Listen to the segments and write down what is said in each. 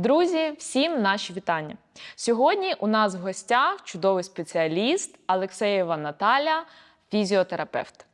Друзі, всім наші вітання. Сьогодні у нас в гостях чудовий спеціаліст Алексеєва Наталя, фізіотерапевт.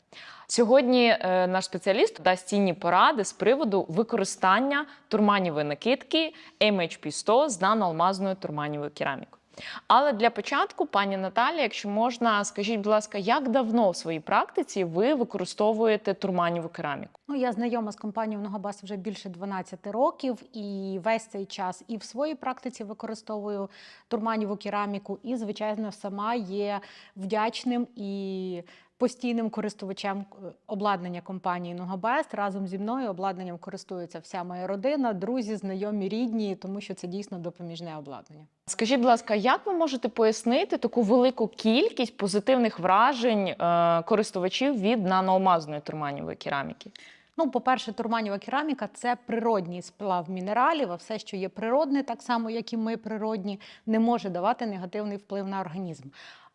Сьогодні е, наш спеціаліст дасть цінні поради з приводу використання турманівої накидки MHP100 з наноалмазною турманівою керамікою. Але для початку, пані Наталі, якщо можна, скажіть, будь ласка, як давно в своїй практиці ви використовуєте турманіву кераміку? Ну, я знайома з компанією Ногабас вже більше 12 років, і весь цей час і в своїй практиці використовую турманіву кераміку, і, звичайно, сама є вдячним і постійним користувачем е, обладнання компанії Ногабест. Разом зі мною обладнанням користується вся моя родина, друзі, знайомі, рідні, тому що це дійсно допоміжне обладнання. Скажіть, будь ласка, як ви можете пояснити таку велику кількість позитивних вражень е, користувачів від наноалмазної турманівої кераміки? Ну, по-перше, турманіва кераміка це природній сплав мінералів, а все, що є природне, так само як і ми природні, не може давати негативний вплив на організм.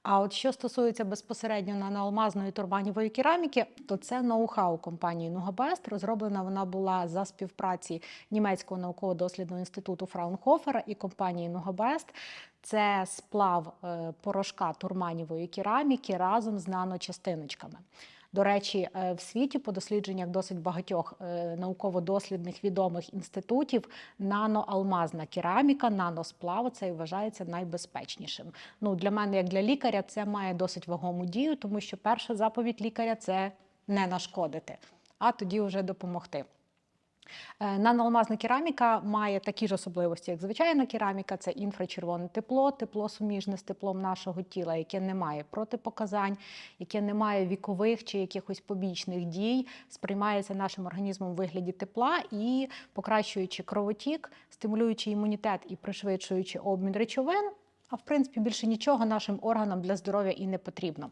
А от що стосується безпосередньо наноалмазної турманівої кераміки, то це ноу-хау компанії Нугабест. Розроблена вона була за співпраці німецького науково-дослідного інституту Фраунхофера і компанії Нугабест. Це сплав е, порошка турманівої кераміки разом з наночастиночками. До речі, е, в світі по дослідженнях досить багатьох е, науково-дослідних відомих інститутів наноалмазна кераміка, наносплав це вважається найбезпечнішим. Ну для мене, як для лікаря, це має досить вагому дію, тому що перша заповідь лікаря це не нашкодити, а тоді вже допомогти. Е, Наноалмазна кераміка має такі ж особливості, як звичайна кераміка. Це інфрачервоне тепло, тепло суміжне з теплом нашого тіла, яке не має протипоказань, яке не має вікових чи якихось побічних дій, сприймається нашим організмом у вигляді тепла і покращуючи кровотік, стимулюючи імунітет і пришвидшуючи обмін речовин. А в принципі більше нічого нашим органам для здоров'я і не потрібно.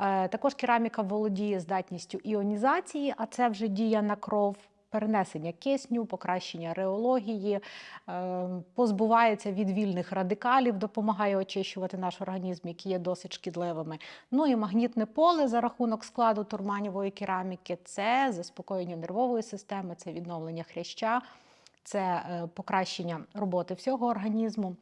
Е, Також кераміка володіє здатністю іонізації, а це вже дія на кров перенесення кисню, покращення реології, е, позбувається від вільних радикалів, допомагає очищувати наш організм, які є досить шкідливими. Ну і магнітне поле за рахунок складу турманівої кераміки це заспокоєння нервової системи, це відновлення хряща, це е, покращення роботи всього організму.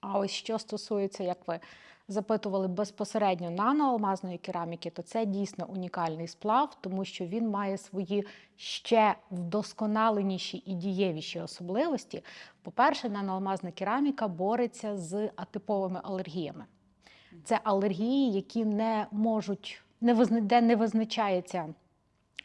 А ось що стосується, як ви запитували безпосередньо наноалмазної кераміки, то це дійсно унікальний сплав, тому що він має свої ще вдосконаленіші і дієвіші особливості. По-перше, наноалмазна кераміка бореться з атиповими алергіями. Це алергії, які не можуть, не визна, де не визначається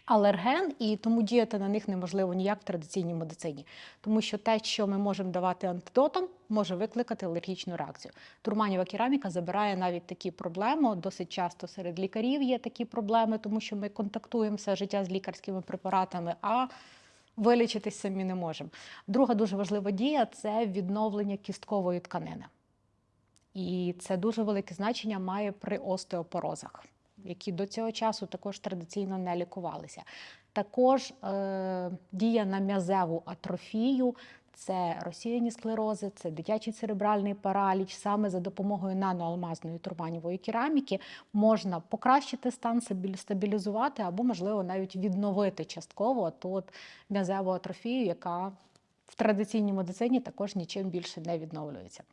алерген, і тому діяти на них неможливо ніяк в традиційній медицині, тому що те, що ми можемо давати антидотом, може викликати алергічну реакцію. Турманіва кераміка забирає навіть такі проблеми. Досить часто серед лікарів є такі проблеми, тому що ми контактуємо все життя з лікарськими препаратами. а Вилічитись самі не можемо. Друга дуже важлива дія це відновлення кісткової тканини. І це дуже велике значення має при остеопорозах які до цього часу також традиційно не лікувалися. Також е, дія на м'язеву атрофію, це розсіяні склерози, це дитячий церебральний параліч. Саме за допомогою наноалмазної турманівої кераміки можна покращити стан, стабілізувати або, можливо, навіть відновити частково ту м'язеву атрофію, яка в традиційній медицині також нічим більше не відновлюється.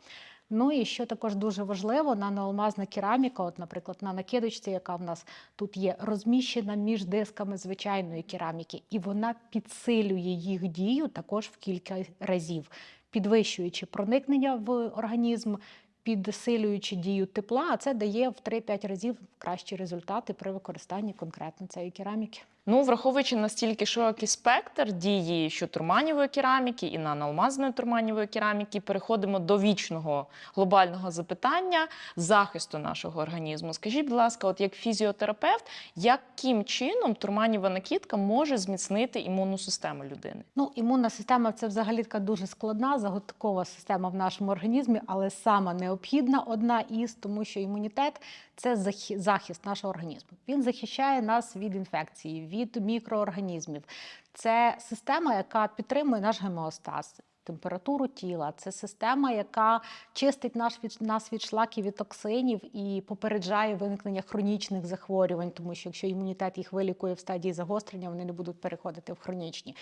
Ну і що також дуже важливо, наноалмазна кераміка, от, наприклад, на накидочці, яка в нас тут є, розміщена між дисками звичайної кераміки, і вона підсилює їх дію також в кілька разів, підвищуючи проникнення в організм, підсилюючи дію тепла, а це дає в 3-5 разів кращі результати при використанні конкретно цієї кераміки. Ну, враховуючи настільки широкий спектр дії, що турманівої кераміки і наноалмазної турманівої кераміки, переходимо до вічного глобального запитання захисту нашого організму. Скажіть, будь ласка, от як фізіотерапевт, яким чином турманіва накидка може зміцнити імунну систему людини? Ну, імунна система це взагалі така дуже складна, загадкова система в нашому організмі, але сама необхідна одна із, тому що імунітет це захист нашого організму. Він захищає нас від інфекції, від мікроорганізмів. Це система, яка підтримує наш гемеостаз. температуру тіла. Це система, яка чистить наш від, нас від шлаків і токсинів і попереджає виникнення хронічних захворювань, тому що якщо імунітет їх вилікує в стадії загострення, вони не будуть переходити в хронічні.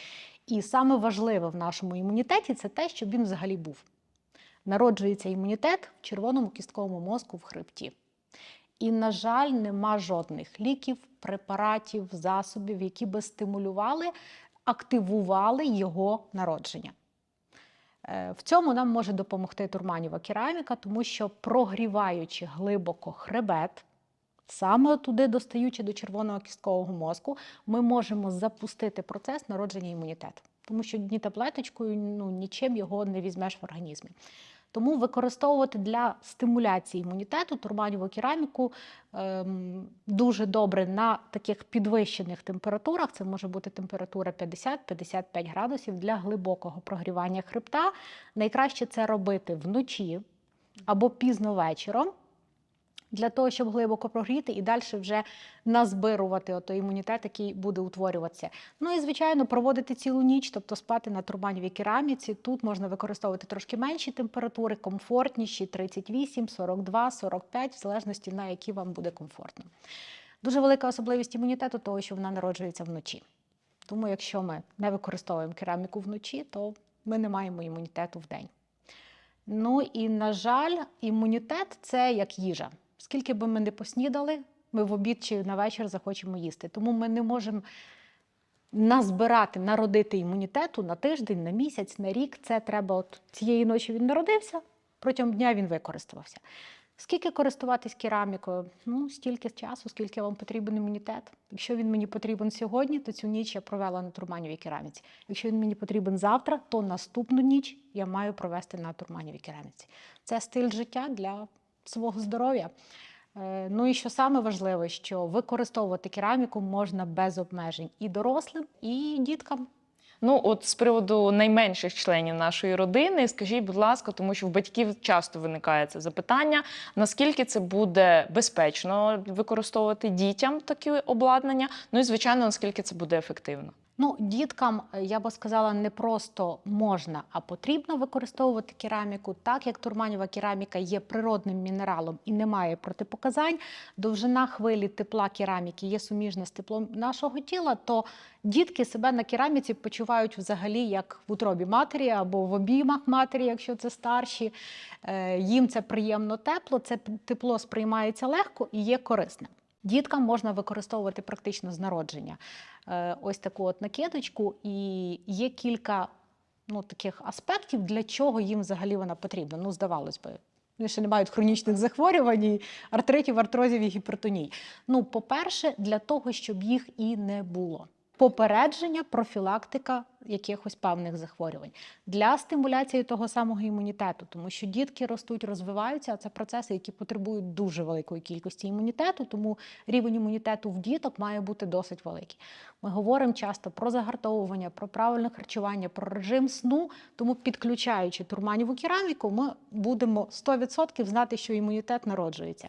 І саме важливе в нашому імунітеті це те, щоб він взагалі був. Народжується імунітет в червоному кістковому мозку в хребті. І, на жаль, нема жодних ліків, препаратів, засобів, які би стимулювали, активували його народження. Е, В цьому нам може допомогти турманіва кераміка, тому що прогріваючи глибоко хребет, саме туди достаючи до червоного кісткового мозку, ми можемо запустити процес народження імунітету. Тому що ні таблеточкою, ну нічим його не візьмеш в організмі. Тому використовувати для стимуляції імунітету турманіву кераміку ем, дуже добре на таких підвищених температурах. Це може бути температура 50-55 градусів для глибокого прогрівання хребта. Найкраще це робити вночі або пізно вечором. Для того, щоб глибоко прогріти і далі вже назбирувати ото імунітет, який буде утворюватися. Ну і звичайно, проводити цілу ніч, тобто спати на турманівій кераміці. Тут можна використовувати трошки менші температури, комфортніші 38, 42, 45, в залежності на які вам буде комфортно. Дуже велика особливість імунітету, того, що вона народжується вночі. Тому, якщо ми не використовуємо кераміку вночі, то ми не маємо імунітету в день. Ну і, на жаль, імунітет це як їжа. Скільки би ми не поснідали, ми в обід чи на вечір захочемо їсти. Тому ми не можемо назбирати, народити імунітету на тиждень, на місяць, на рік. Це треба от цієї ночі він народився, протягом дня він використовувався. Скільки користуватись керамікою? Ну, стільки часу, скільки вам потрібен імунітет. Якщо він мені потрібен сьогодні, то цю ніч я провела на турманівій кераміці. Якщо він мені потрібен завтра, то наступну ніч я маю провести на турманівій кераміці. Це стиль життя для свого здоров'я. Е, Ну і що саме важливе, що використовувати кераміку можна без обмежень і дорослим, і діткам. Ну, от з приводу найменших членів нашої родини, скажіть, будь ласка, тому що в батьків часто виникає це запитання: наскільки це буде безпечно використовувати дітям такі обладнання? Ну і звичайно, наскільки це буде ефективно. Ну, діткам, е, я би сказала, не просто можна, а потрібно використовувати кераміку. Так як турманєва кераміка є природним мінералом і не має протипоказань, довжина хвилі тепла кераміки є суміжна з теплом нашого тіла, то дітки себе на кераміці почувають взагалі як в утробі матері або в обіймах матері, якщо це старші. Е, Їм це приємно тепло, це тепло сприймається легко і є корисним. Діткам можна використовувати практично з народження е, ось таку от накидочку, і є кілька ну, таких аспектів, для чого їм взагалі вона потрібна. Ну, здавалось би. Вони ще не мають хронічних захворювань, артритів, артрозів і гіпертоній. Ну, по-перше, для того, щоб їх і не було. Попередження, профілактика якихось певних захворювань для стимуляції того самого імунітету, тому що дітки ростуть, розвиваються, а це процеси, які потребують дуже великої кількості імунітету, тому рівень імунітету в діток має бути досить великий. Ми говоримо часто про загартовування, про правильне харчування, про режим сну. Тому, підключаючи турманіву кераміку, ми будемо 100% знати, що імунітет народжується.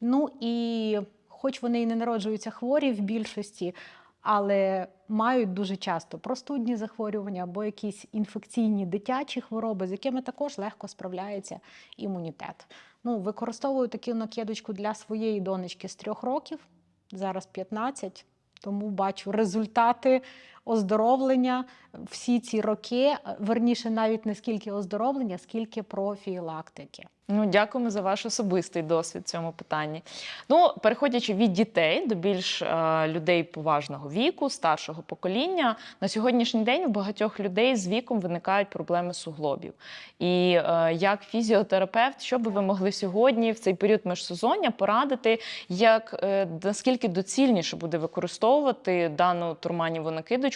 Ну і хоч вони і не народжуються хворі в більшості, але мають дуже часто простудні захворювання або якісь інфекційні дитячі хвороби, з якими також легко справляється імунітет. Ну, використовую таку накидочку для своєї донечки з трьох років, зараз 15, тому бачу результати оздоровлення всі ці роки, верніше, навіть не скільки оздоровлення, скільки профілактики. Ну, дякуємо за ваш особистий досвід в цьому питанні. Ну, переходячи від дітей до більш е, людей поважного віку, старшого покоління, на сьогоднішній день у багатьох людей з віком виникають проблеми суглобів. І е, як фізіотерапевт, що би ви могли сьогодні в цей період межсезоння порадити, як е, наскільки доцільніше буде використовувати дану турманіву накидочку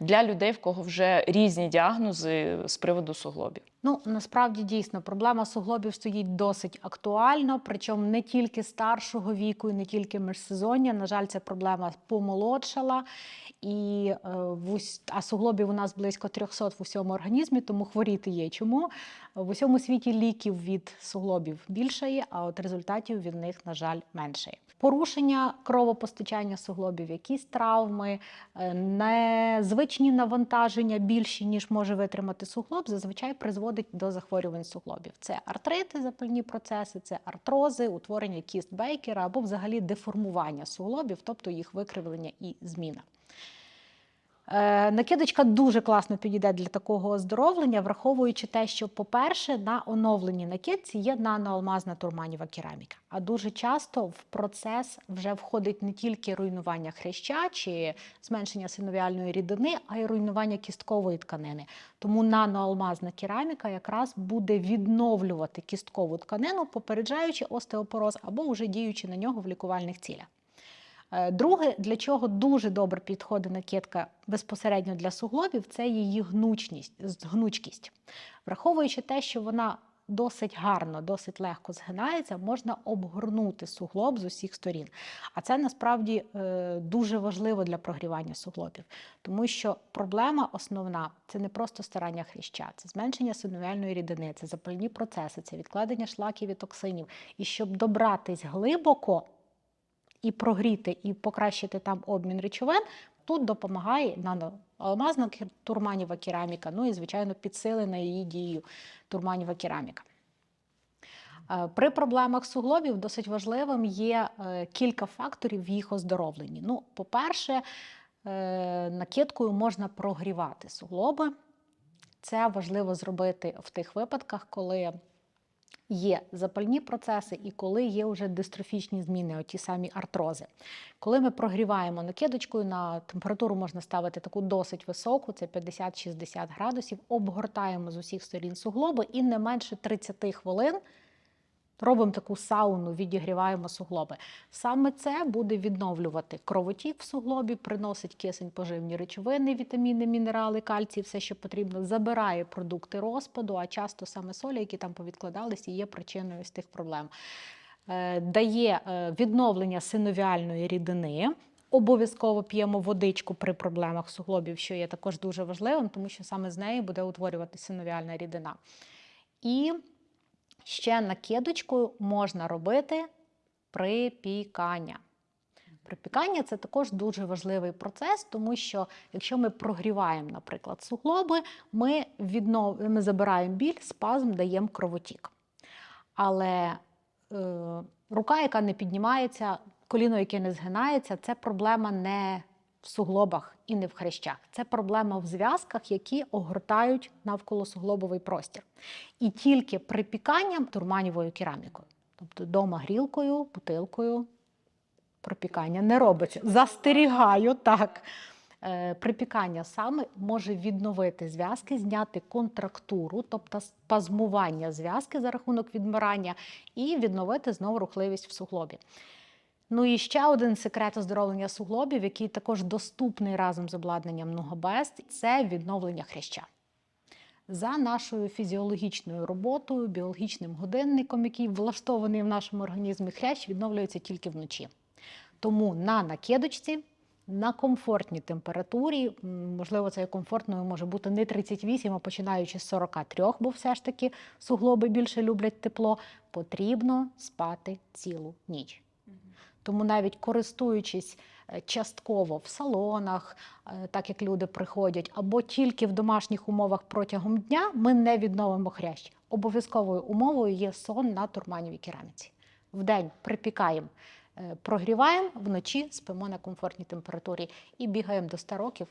для людей, в кого вже різні діагнози з приводу суглобів? Ну, насправді дійсно проблема суглобів стоїть досить актуально, причому не тільки старшого віку, і не тільки міжсезоння. На жаль, ця проблема помолодшала. І, е, а суглобів у нас близько 300 в усьому організмі, тому хворіти є. Чому? В усьому світі ліків від суглобів більше є, а от результатів від них, на жаль, менше. Порушення кровопостачання суглобів, якісь травми, е, незвичні навантаження більші, ніж може витримати суглоб, зазвичай призводить до захворювань суглобів. Це артрити, запальні процеси, це артрози, утворення кіст Бейкера або взагалі деформування суглобів, тобто їх викривлення і зміна. Е, Накидочка дуже класно підійде для такого оздоровлення, враховуючи те, що, по-перше, на оновленій накидці є наноалмазна турманіва кераміка. А дуже часто в процес вже входить не тільки руйнування хряща чи зменшення синовіальної рідини, а й руйнування кісткової тканини. Тому наноалмазна кераміка якраз буде відновлювати кісткову тканину, попереджаючи остеопороз або вже діючи на нього в лікувальних цілях. Е, Друге, для чого дуже добре підходить накидка безпосередньо для суглобів, це її гнучність, гнучкість. Враховуючи те, що вона досить гарно, досить легко згинається, можна обгорнути суглоб з усіх сторін. А це насправді е, дуже важливо для прогрівання суглобів, тому що проблема основна це не просто старання хряща, це зменшення синовіальної рідини, це запальні процеси, це відкладення шлаків і токсинів. І щоб добратись глибоко, і прогріти, і покращити там обмін речовин. Тут допомагає наноалмазна турманіва кераміка, ну і, звичайно, підсилена її дією турманіва кераміка. Е, При проблемах суглобів досить важливим є е, кілька факторів в їх оздоровленні. Ну, по-перше, е, накидкою можна прогрівати суглоби. Це важливо зробити в тих випадках, коли є запальні процеси і коли є вже дистрофічні зміни, оті самі артрози. Коли ми прогріваємо накидочкою, на температуру можна ставити таку досить високу, це 50-60 градусів, обгортаємо з усіх сторін суглоби і не менше 30 хвилин робимо таку сауну, відігріваємо суглоби. Саме це буде відновлювати кровотік в суглобі, приносить кисень, поживні речовини, вітаміни, мінерали, кальцій, все, що потрібно, забирає продукти розпаду, а часто саме солі, які там повідкладалися, є причиною з тих проблем. Е, Дає е, відновлення синовіальної рідини. Обов'язково п'ємо водичку при проблемах суглобів, що є також дуже важливим, тому що саме з неї буде утворюватися синовіальна рідина. І ще накидочкою можна робити припікання. Припікання це також дуже важливий процес, тому що якщо ми прогріваємо, наприклад, суглоби, ми, віднов... ми забираємо біль, спазм, даємо кровотік. Але е, рука, яка не піднімається, коліно, яке не згинається, це проблема не в суглобах і не в хрящах. Це проблема в зв'язках, які огортають навколо суглобовий простір. І тільки припіканням турманівою керамікою, тобто дома грілкою, бутилкою, пропікання не робиться. Застерігаю так. Е, Припікання саме може відновити зв'язки, зняти контрактуру, тобто спазмування зв'язки за рахунок відмирання, і відновити знову рухливість в суглобі. Ну і ще один секрет оздоровлення суглобів, який також доступний разом з обладнанням Нугабест, це відновлення хряща. За нашою фізіологічною роботою, біологічним годинником, який влаштований в нашому організмі, хрящ відновлюється тільки вночі. Тому на накидочці, на комфортній температурі, можливо, це комфортною може бути не 38, а починаючи з 43, бо все ж таки суглоби більше люблять тепло, потрібно спати цілу ніч. Тому навіть користуючись е, частково в салонах, е, так як люди приходять, або тільки в домашніх умовах протягом дня, ми не відновимо хрящ. Обов'язковою умовою є сон на турманівій кераміці. Вдень припікаємо, е, прогріваємо, вночі спимо на комфортній температурі і бігаємо до 100 років.